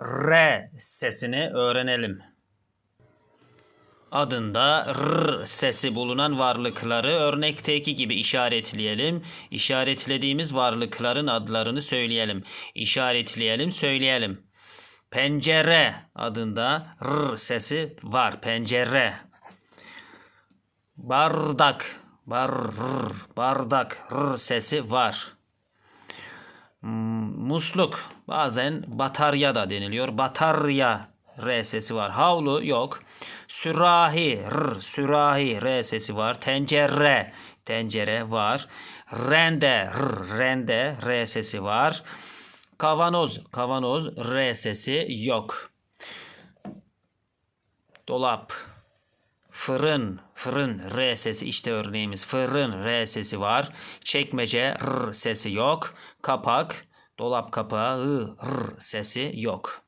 R sesini öğrenelim. Adında R sesi bulunan varlıkları örnekteki gibi işaretleyelim. İşaretlediğimiz varlıkların adlarını söyleyelim. İşaretleyelim, söyleyelim. Pencere adında R sesi var. Pencere. Bardak. Bar, bardak. R sesi var. Hmm, musluk. Bazen batarya da deniliyor. Batarya R sesi var. Havlu yok. Sürahi R, sürahi R sesi var. Tencere tencere var. Rende R, rende R sesi var. Kavanoz kavanoz R sesi yok. Dolap Fırın, fırın R sesi işte örneğimiz. Fırın R sesi var. Çekmece R sesi yok. Kapak, dolap kapağı R sesi yok.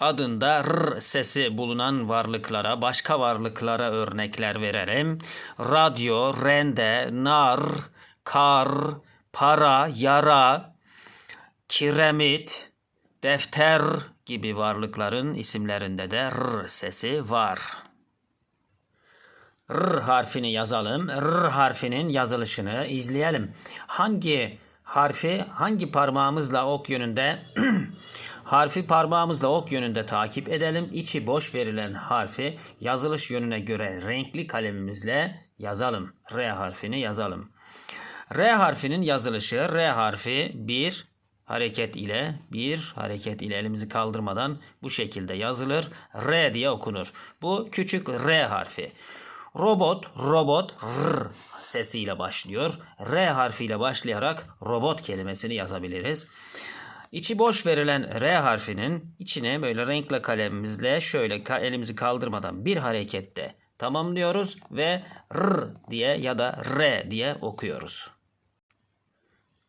Adında R sesi bulunan varlıklara, başka varlıklara örnekler verelim. Radyo, rende, nar, kar, para, yara, kiremit, defter gibi varlıkların isimlerinde de R sesi var. R harfini yazalım. R harfinin yazılışını izleyelim. Hangi harfi hangi parmağımızla ok yönünde harfi parmağımızla ok yönünde takip edelim. İçi boş verilen harfi yazılış yönüne göre renkli kalemimizle yazalım. R harfini yazalım. R harfinin yazılışı R harfi bir hareket ile bir hareket ile elimizi kaldırmadan bu şekilde yazılır. R diye okunur. Bu küçük R harfi. Robot, robot, r sesiyle başlıyor. R harfiyle başlayarak robot kelimesini yazabiliriz. İçi boş verilen R harfinin içine böyle renkli kalemimizle şöyle elimizi kaldırmadan bir harekette tamamlıyoruz ve R diye ya da R diye okuyoruz.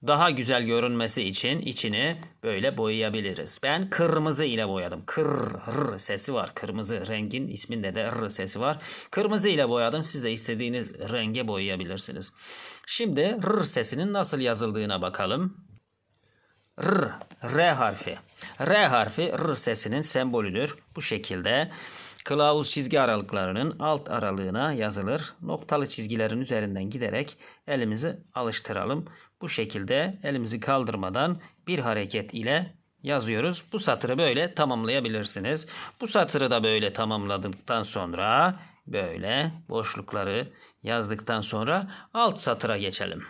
Daha güzel görünmesi için içini böyle boyayabiliriz. Ben kırmızı ile boyadım. Kır, r sesi var. Kırmızı rengin isminde de r sesi var. Kırmızı ile boyadım. Siz de istediğiniz renge boyayabilirsiniz. Şimdi r sesinin nasıl yazıldığına bakalım. R, R harfi. R harfi R sesinin sembolüdür. Bu şekilde kılavuz çizgi aralıklarının alt aralığına yazılır. Noktalı çizgilerin üzerinden giderek elimizi alıştıralım. Bu şekilde elimizi kaldırmadan bir hareket ile yazıyoruz. Bu satırı böyle tamamlayabilirsiniz. Bu satırı da böyle tamamladıktan sonra böyle boşlukları yazdıktan sonra alt satıra geçelim.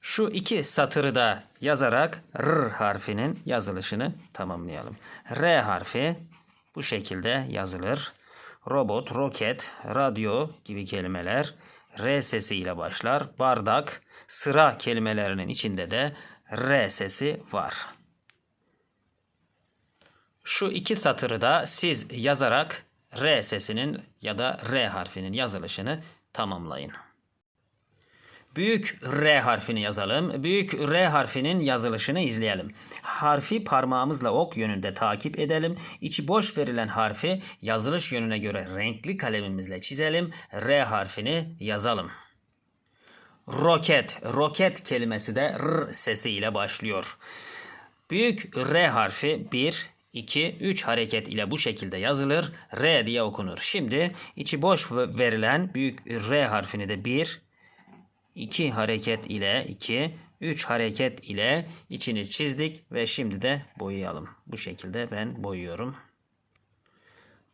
Şu iki satırı da yazarak R harfinin yazılışını tamamlayalım. R harfi bu şekilde yazılır. Robot, roket, radyo gibi kelimeler R sesiyle başlar. Bardak, sıra kelimelerinin içinde de R sesi var. Şu iki satırı da siz yazarak R sesinin ya da R harfinin yazılışını tamamlayın. Büyük R harfini yazalım. Büyük R harfinin yazılışını izleyelim. Harfi parmağımızla ok yönünde takip edelim. İçi boş verilen harfi yazılış yönüne göre renkli kalemimizle çizelim. R harfini yazalım. Roket, roket kelimesi de R sesiyle başlıyor. Büyük R harfi 1, 2, 3 hareket ile bu şekilde yazılır. R diye okunur. Şimdi içi boş verilen büyük R harfini de 1, 2 hareket ile 2, 3 hareket ile içini çizdik ve şimdi de boyayalım. Bu şekilde ben boyuyorum.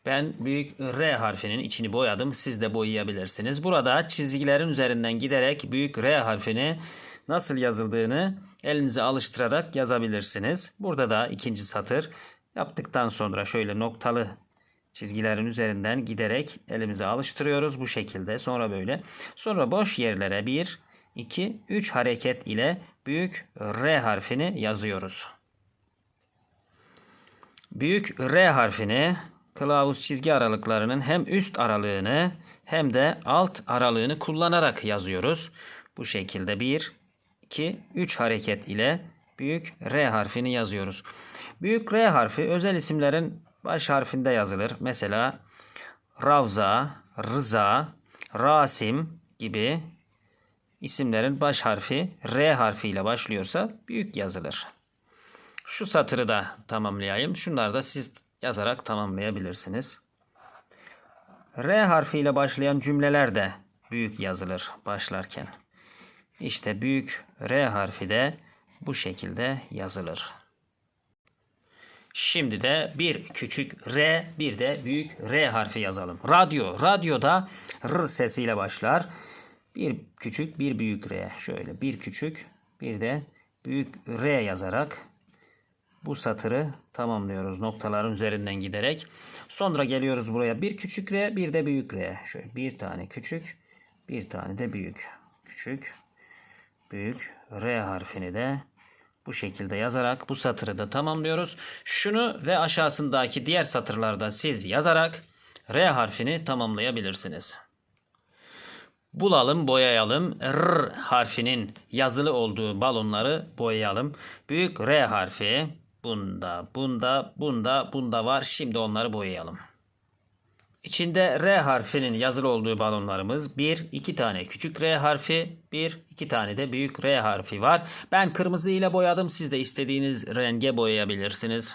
Ben büyük R harfinin içini boyadım. Siz de boyayabilirsiniz. Burada çizgilerin üzerinden giderek büyük R harfini nasıl yazıldığını elinize alıştırarak yazabilirsiniz. Burada da ikinci satır yaptıktan sonra şöyle noktalı çizgilerin üzerinden giderek elimize alıştırıyoruz bu şekilde. Sonra böyle. Sonra boş yerlere 1, 2, 3 hareket ile büyük R harfini yazıyoruz. Büyük R harfini kılavuz çizgi aralıklarının hem üst aralığını hem de alt aralığını kullanarak yazıyoruz. Bu şekilde 1, 2, 3 hareket ile büyük R harfini yazıyoruz. Büyük R harfi özel isimlerin baş harfinde yazılır. Mesela Ravza, Rıza, Rasim gibi isimlerin baş harfi R harfiyle başlıyorsa büyük yazılır. Şu satırı da tamamlayayım. Şunları da siz yazarak tamamlayabilirsiniz. R harfiyle başlayan cümleler de büyük yazılır başlarken. İşte büyük R harfi de bu şekilde yazılır. Şimdi de bir küçük R, bir de büyük R harfi yazalım. Radyo, radyoda R sesiyle başlar. Bir küçük, bir büyük R. Şöyle bir küçük, bir de büyük R yazarak bu satırı tamamlıyoruz noktaların üzerinden giderek. Sonra geliyoruz buraya bir küçük R, bir de büyük R. Şöyle bir tane küçük, bir tane de büyük. Küçük, büyük R harfini de bu şekilde yazarak bu satırı da tamamlıyoruz. Şunu ve aşağısındaki diğer satırlarda siz yazarak R harfini tamamlayabilirsiniz. Bulalım, boyayalım. R harfinin yazılı olduğu balonları boyayalım. Büyük R harfi bunda, bunda, bunda, bunda var. Şimdi onları boyayalım. İçinde R harfinin yazılı olduğu balonlarımız bir, iki tane küçük R harfi, bir, iki tane de büyük R harfi var. Ben kırmızı ile boyadım. Siz de istediğiniz renge boyayabilirsiniz.